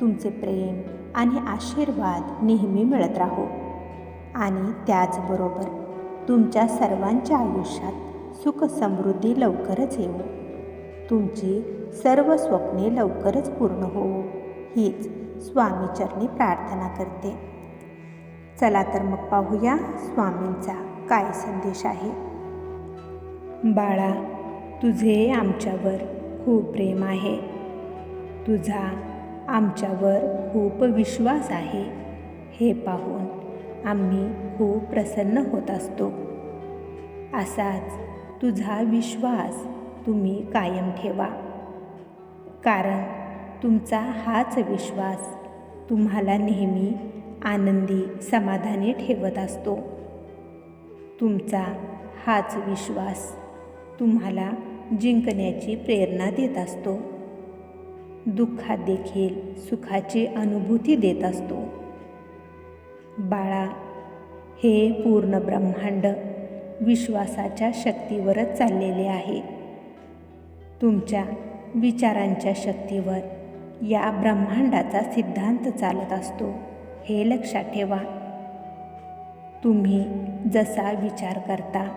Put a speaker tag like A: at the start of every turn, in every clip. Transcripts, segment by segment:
A: तुमचे प्रेम आणि आशीर्वाद नेहमी मिळत राहो. आणि त्याचबरोबर तुमच्या सर्वांच्या आयुष्यात सुख समृद्धी लवकरच येऊ तुमची सर्व स्वप्ने लवकरच पूर्ण होऊ हीच स्वामीचरणी प्रार्थना करते. चला तर मग पाहूया स्वामींचा काय संदेश आहे. बाळा तुझे आमच्यावर खूप प्रेम आहे. तुझा आमच्यावर खूप विश्वास आहे. हे पाहून आम्ही खूप प्रसन्न होत असतो. असाच तुझा विश्वास तुम्ही कायम ठेवा. कारण तुमचा हाच विश्वास तुम्हाला नेहमी आनंदी समाधानी ठेवत असतो. तुमचा हाच विश्वास तुम्हाला जिंकण्याची प्रेरणा देत असतो. दुःखात देखील सुखाची अनुभूती देत असतो. बाळा हे पूर्ण ब्रह्मांड विश्वासाच्या शक्तीवरच चाललेले आहे. तुमच्या विचारांच्या शक्तीवर या ब्रह्मांडाचा सिद्धांत चालत असतो हे लक्षात ठेवा. तुम्ही जसा विचार करता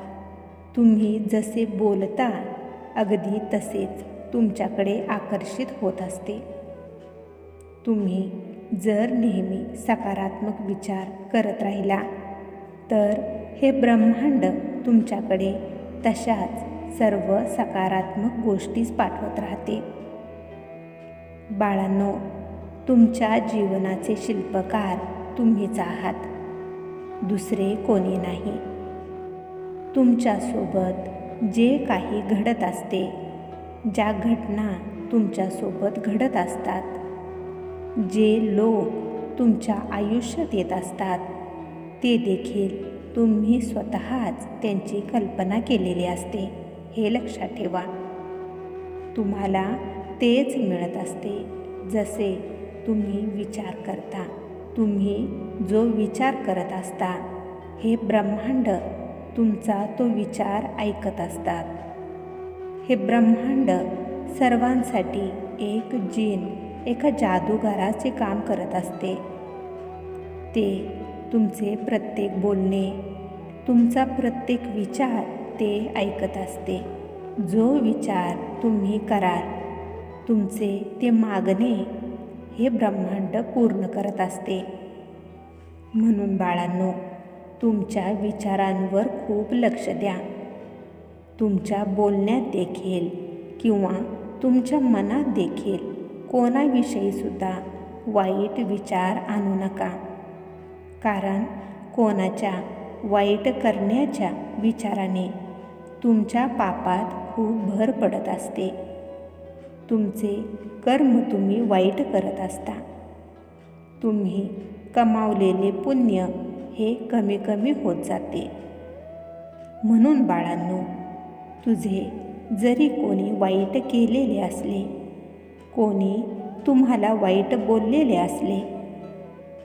A: तुम्ही जसे बोलता अगदी तसेच तुमच्याकडे आकर्षित होत असते. तुम्ही जर नेहमी सकारात्मक विचार करत राहिला तर हे ब्रह्मांड तुमच्याकडे तशाच सर्व सकारात्मक गोष्टीच पाठवत राहते. बाळांनो तुमच्या जीवनाचे शिल्पकार तुम्हीच आहात. दुसरे कोणी नाही. तुमच्यासोबत जे काही घडत असते ज्या घटना तुमच्यासोबत घडत असतात जे लोक तुमच्या आयुष्यात येत असतात ते देखील तुम्ही स्वतःच त्यांची कल्पना केलेली असते हे लक्षात ठेवा. तुम्हाला तेच मिळत असते जसे तुम्ही विचार करता. तुम्ही जो विचार करत असता हे ब्रह्मांड तुमचा तो विचार ऐकत असतात. हे ब्रह्मांड सर्वांसाठी एक जीन एका जादूगाराचे काम करत असते. ते तुमचे प्रत्येक बोलणे तुमचा प्रत्येक विचार ते ऐकत असते. जो विचार तुम्ही कराल तुमचे ते मागणे हे ब्रह्मांड पूर्ण करत असते. म्हणून बाळांनो तुमच्या विचारांवर खूप लक्ष द्या. तुमच्या बोलण्यात देखील किंवा तुमच्या मनात देखील कोणाविषयीसुद्धा वाईट विचार आणू नका. कारण कोणाच्या वाईट करण्याच्या विचाराने तुमच्या पापात खूप भर पडत असते. तुमचे कर्म तुम्ही वाईट करत असता. तुम्ही कमावलेले पुण्य हे कमी कमी होत जाते. म्हणून बाळांनो तुझे जरी कोणी वाईट केलेले असले कोणी तुम्हाला वाईट बोललेले असले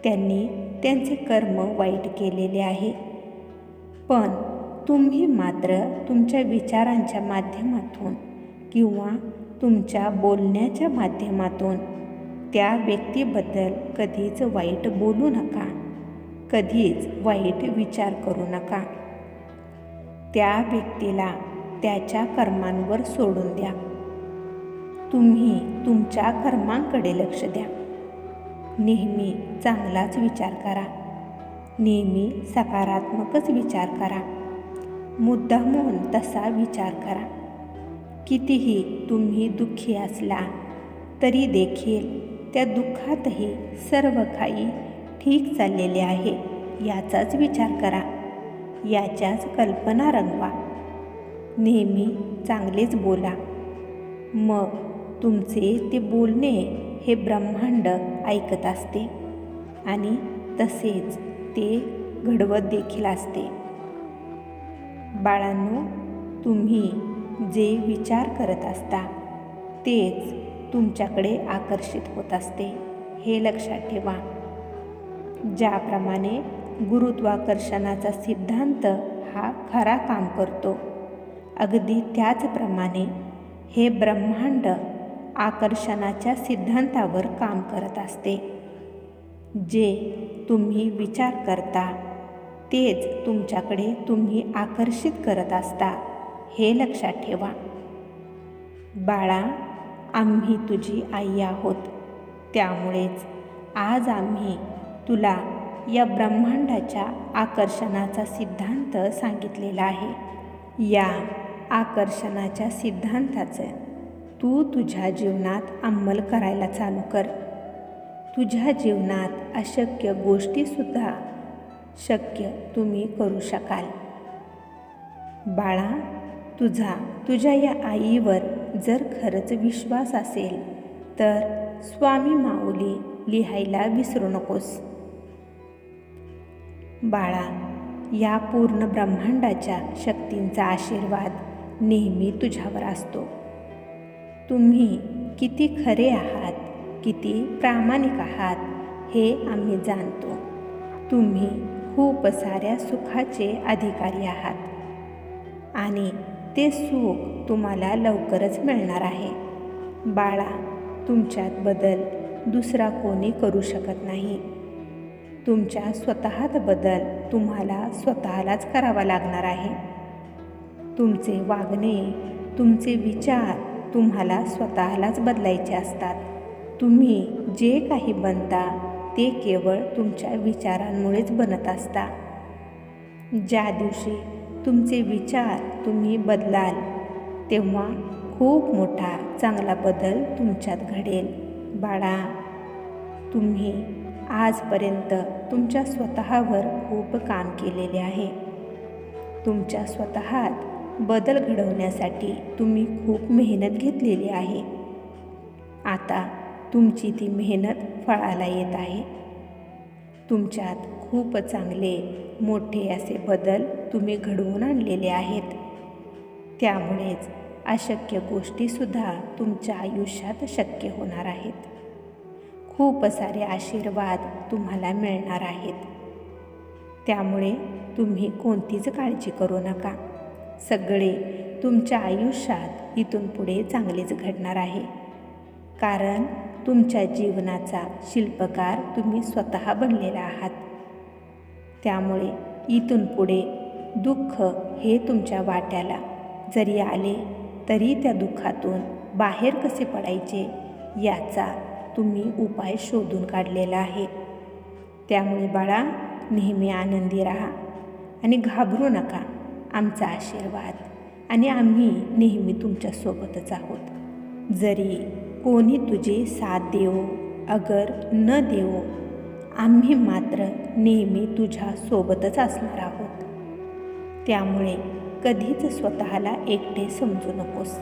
A: त्यांनी त्यांचे कर्म वाईट केलेले आहे. पण तुम्ही मात्र तुमच्या विचारांच्या माध्यमातून किंवा तुमच्या बोलण्याच्या माध्यमातून त्या व्यक्तीबद्दल कधीच वाईट बोलू नका. कधीच वाईट विचार करू नका. त्या व्यक्तीला त्याच्या कर्मांवर सोडून द्या. तुम्ही तुमच्या कर्मांकडे लक्ष द्या. नेहमी चांगलाच विचार करा. नेहमी सकारात्मकच विचार करा. मुद्दामून तसा विचार करा. कितीही तुम्ही दुःखी असला तरी देखील त्या दुःखातही सर्व काही ठीक चाललेले आहे याचाच विचार करा. याच्याच कल्पना रंगवा. नेहमी चांगलेच बोला. मग तुमचे ते बोलणे हे ब्रह्मांड ऐकत असते आणि तसेच ते घडवत देखील असते. बाळांनो तुम्ही जे विचार करत असता तेच तुमच्याकडे आकर्षित होत असते हे लक्षात ठेवा. ज्याप्रमाणे गुरुत्वाकर्षणाचा सिद्धांत हा खरा काम करतो अगदी त्याचप्रमाणे हे ब्रह्मांड आकर्षणाच्या सिद्धांतावर काम करत असते. जे तुम्ही विचार करता तेच तुमच्याकडे तुम्ही आकर्षित करत असता हे लक्षात ठेवा. बाळा आम्ही तुझी आई आहोत. त्यामुळेच आज आम्ही तुला या ब्रह्मांडाच्या आकर्षणाचा सिद्धांत सांगितलेला आहे. या आकर्षणाच्या सिद्धांताचं. तू तुझ्या जीवनात अंमल करायला चालू कर. तुझ्या जीवनात अशक्य गोष्टीसुद्धा शक्य तुम्ही करू शकाल. बाळा तुझा तुझ्या या आईवर जर खरंच विश्वास असेल तर स्वामी माऊली लिहायला विसरू नकोस. बाळा या पूर्ण ब्रह्मांडाच्या शक्तींचा आशीर्वाद नेहमी तुझ्यावर असतो. तुम्ही किती खरे आहात किती प्रामाणिक आहात हे आम्ही जाणतो. तुम्ही खूप साऱ्या सुखाचे अधिकारी आहात. आणि ते सुख तुम्हाला लवकरच मिळणार आहे. बाळा तुमच्यात बदल दुसरा कोणी करू शकत नाही. तुमच्या स्वतःत बदल तुम्हाला स्वतःलाच करावा लागणार आहे. तुमचे वागणे तुमचे विचार तुम्हाला स्वतःलाच बदलायचे असतात. तुम्ही जे काही बनता ते केवळ तुमच्या विचारांमुळेच बनत असता. ज्या दिवशी तुमचे विचार तुम्ही बदलाल तेव्हा खूप मोठा चांगला बदल तुमच्यात घडेल. बाळा तुम्ही आजपर्यंत तुमच्या स्वतःवर खूप काम केलेले आहे. तुमच्या स्वतःत बदल घडवण्यासाठी तुम्ही खूप मेहनत घेतलेली आहे. आता तुमची ती मेहनत फळाला येत आहे. तुमच्यात खूप चांगले मोठे असे बदल तुम्ही घडवून आणलेले आहेत. त्यामुळेच अशक्य गोष्टीसुद्धा तुमच्या आयुष्यात शक्य होणार आहेत. खूप सारे आशीर्वाद तुम्हाला मिळणार आहेत. त्यामुळे तुम्ही कोणतीच काळजी करू नका. सगळे तुमच्या आयुष्यात इथून पुढे चांगलेच घडणार आहे. कारण तुमच्या जीवनाचा शिल्पकार तुम्ही स्वतः बनलेला आहात. त्यामुळे इथून पुढे दुःख हे तुमच्या वाट्याला जरी आले तरी त्या दुःखातून बाहेर कसे पडायचे याचा तुम्ही उपाय शोधून काढलेला आहे. त्यामुळे बाळा नेहमी आनंदी राहा आणि घाबरू नका. आमचा आशीर्वाद. आणि आम्ही नेहमी तुमच्यासोबतच आहोत. जरी कोणी तुझे साथ देवो अगर न देवो आम्ही मात्र नेहमी तुझ्या सोबतच असणार आहोत. त्यामुळे कधीच स्वतःला एकटे समजू नकोस.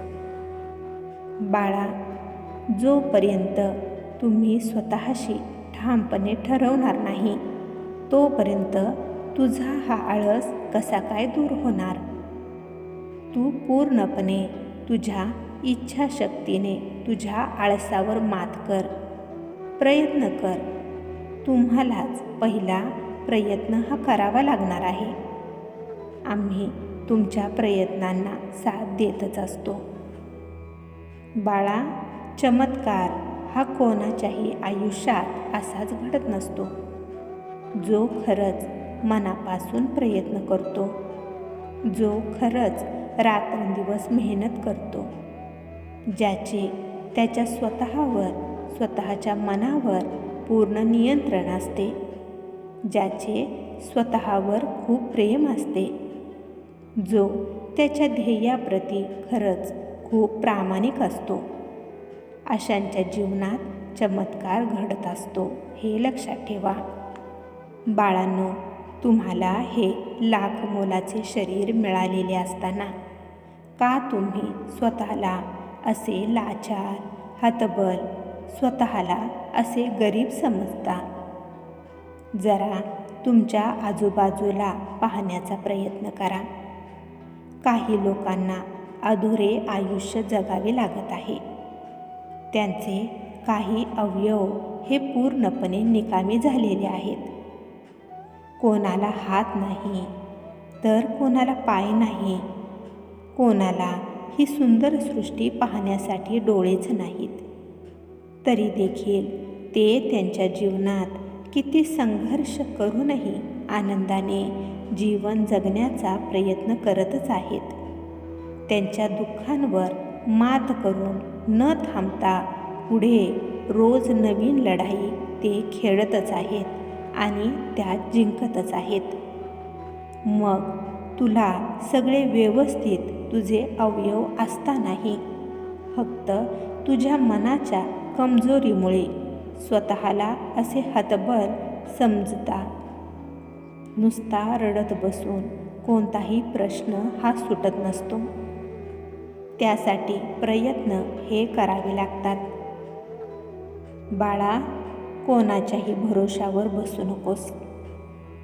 A: बाळा जोपर्यंत तुम्ही स्वतःशी ठामपणे ठरवणार नाही तोपर्यंत तुझा हा आळस कसा काय दूर होणार? तू पूर्णपणे तुझ्या इच्छाशक्तीने तुझ्या आळसावर मात कर. प्रयत्न कर. तुम्हालाच पहिला प्रयत्न हा करावा लागणार आहे. आम्ही तुमच्या प्रयत्नांना साथ देतच असतो. बाळा चमत्कार हा कोणाच्याही आयुष्यात असाच घडत नसतो. जो खरंच मनापासून प्रयत्न करतो. जो खरंच रात्रंदिवस मेहनत करतो. ज्याचे त्याच्या स्वतःवर स्वतःच्या मनावर पूर्ण नियंत्रण असते. ज्याचे स्वतःवर खूप प्रेम असते. जो त्याच्या ध्येयाप्रती खरंच खूप प्रामाणिक असतो. अशांच्या जीवनात चमत्कार घडत असतो हे लक्षात ठेवा. बाळांनो तुम्हाला हे लाख मोलाचे शरीर मिळालेले असताना. का तुम्ही स्वतःला असे लाचार हतबल स्वतःला असे गरीब समजता? जरा तुमच्या आजूबाजूला पाहण्याचा प्रयत्न करा. काही लोकांना अधुरे आयुष्य जगावे लागत आहे. त्यांचे काही अवयव हे पूर्णपणे निकामी झालेले आहेत. कोणाला हात नाही तर कोणाला पाय नाही. कोणाला ही सुंदर सृष्टी पाहण्यासाठी डोळेच नाहीत. तरी देखील ते त्यांच्या जीवनात किती संघर्ष करूनही आनंदाने जीवन जगण्याचा प्रयत्न करतच आहेत. त्यांच्या दुःखांवर मात करून न थांबता पुढे रोज नवीन लढाई ते खेळतच आहेत. आणि त्यात जिंकतच आहेत. मग तुला सगळे व्यवस्थित तुझे अवयव असतानाही फक्त तुझ्या मनाच्या कमजोरीमुळे स्वतःला असे हतबल समजता. नुसता रडत बसून कोणताही प्रश्न हा सुटत नसतो. त्यासाठी प्रयत्न हे करावे लागतात. बाळा कोणाच्याही भरोशावर बसू नकोस.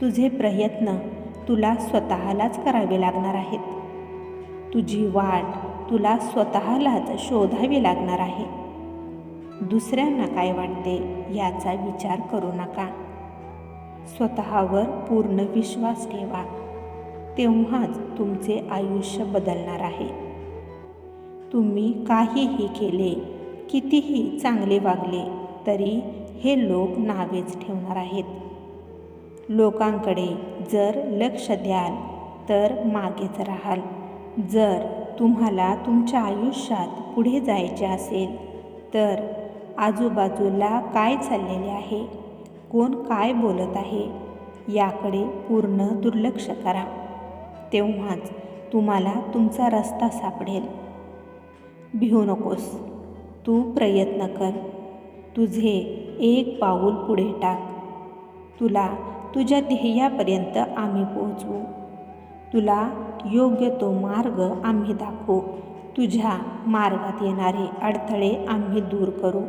A: तुझे प्रयत्न तुला स्वतःलाच करावे लागणार आहेत. तुझी वाट तुला स्वतःलाच शोधावी लागणार आहे. दुसऱ्यांना काय वाटते याचा विचार करू नका. स्वतःवर पूर्ण विश्वास ठेवा. तेव्हाच तुमचे आयुष्य बदलणार आहे. तुम्ही काहीही केले कितीही चांगले वागले तरी हे लोक नावेच ठेवणार आहेत. लोकांकडे जर लक्ष द्याल तर मागेच राहाल. जर तुम्हाला तुमच्या आयुष्यात पुढे जायचे असेल तर आजूबाजूला काय चाललेले आहे? कोण काय बोलत आहे? याकडे पूर्ण दुर्लक्ष करा. तेव्हाच तुम्हाला तुमचा रस्ता सापडेल. भिऊ नकोस. तू प्रयत्न कर. तुझे एक पाऊल पुढे टाक. तुला तुझ्या ध्येयापर्यंत आम्ही पोहोचवू. तुला योग्य तो मार्ग आम्ही दाखवू. तुझ्या मार्गात येणारे अडथळे आम्ही दूर करू.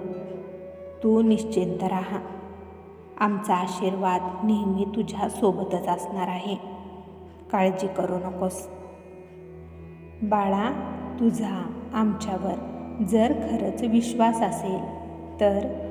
A: तू निश्चिंत राहा. आमचा आशीर्वाद नेहमी तुझ्या सोबतच असणार आहे. काळजी करू नकोस. बाळा तुझा आमच्यावर जर खरंच विश्वास असेल तर